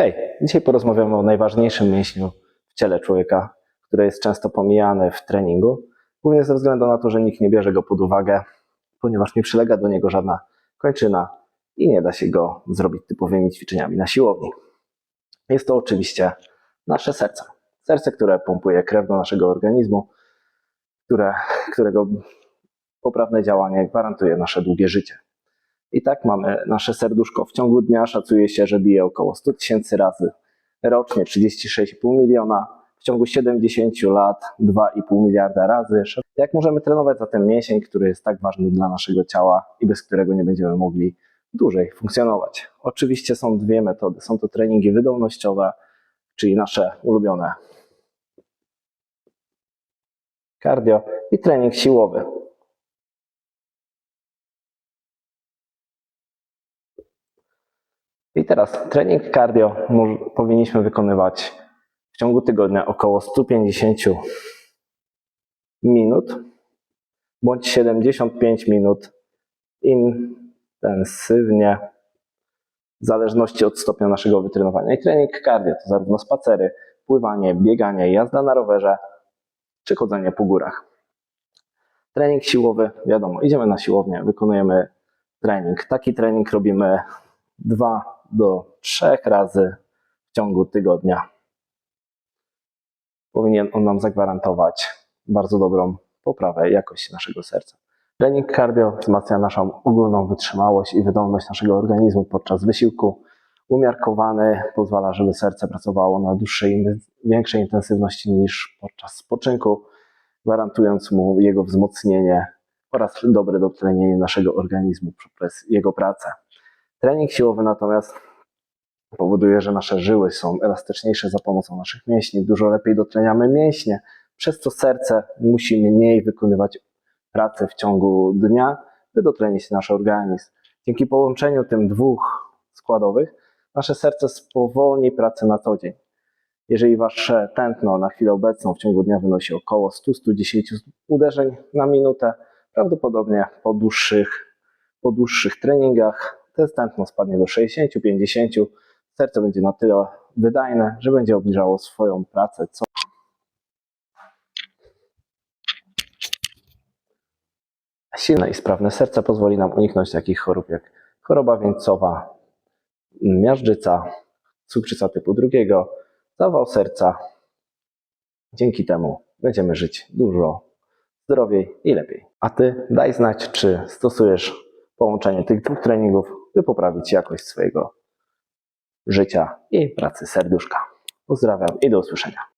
Hej, dzisiaj porozmawiamy o najważniejszym mięśniu w ciele człowieka, który jest często pomijany w treningu, głównie ze względu na to, że nikt nie bierze go pod uwagę, ponieważ nie przylega do niego żadna kończyna i nie da się go zrobić typowymi ćwiczeniami na siłowni. Jest to oczywiście nasze serce. Serce, które pompuje krew do naszego organizmu, które, którego poprawne działanie gwarantuje nasze długie życie. I tak mamy nasze serduszko. W ciągu dnia szacuje się, że bije około 100 tysięcy razy. Rocznie 36,5 miliona. W ciągu 70 lat 2,5 miliarda razy. Jak możemy trenować zatem mięsień, który jest tak ważny dla naszego ciała i bez którego nie będziemy mogli dłużej funkcjonować? Oczywiście są dwie metody. Są to treningi wydolnościowe, czyli nasze ulubione cardio i trening siłowy. I teraz trening cardio powinniśmy wykonywać w ciągu tygodnia około 150 minut bądź 75 minut intensywnie w zależności od stopnia naszego wytrenowania. I trening cardio to zarówno spacery, pływanie, bieganie, jazda na rowerze czy chodzenie po górach. Trening siłowy, wiadomo, idziemy na siłownię, wykonujemy trening. Taki trening robimy dwa do trzech razy w ciągu tygodnia. Powinien on nam zagwarantować bardzo dobrą poprawę jakości naszego serca. Trening cardio wzmacnia naszą ogólną wytrzymałość i wydolność naszego organizmu podczas wysiłku. Umiarkowany pozwala, żeby serce pracowało na dłuższej, większej intensywności niż podczas spoczynku, gwarantując mu jego wzmocnienie oraz dobre dotlenienie naszego organizmu przez jego pracę. Trening siłowy natomiast powoduje, że nasze żyły są elastyczniejsze za pomocą naszych mięśni, dużo lepiej dotleniamy mięśnie, przez co serce musi mniej wykonywać pracy w ciągu dnia, by dotlenić nasz organizm. Dzięki połączeniu tym dwóch składowych, nasze serce spowolni pracę na co dzień. Jeżeli wasze tętno na chwilę obecną w ciągu dnia wynosi około 100-110 uderzeń na minutę, prawdopodobnie po dłuższych, po dłuższych treningach tętno spadnie do 60-50. Serce będzie na tyle wydajne, że będzie obniżało swoją pracę. Co Silne i sprawne serce pozwoli nam uniknąć takich chorób jak choroba wieńcowa, miażdżyca, cukrzyca typu drugiego, zawał serca. Dzięki temu będziemy żyć dużo zdrowiej i lepiej. A ty daj znać, czy stosujesz połączenie tych dwóch treningów, by poprawić jakość swojego życia i pracy serduszka. Pozdrawiam i do usłyszenia.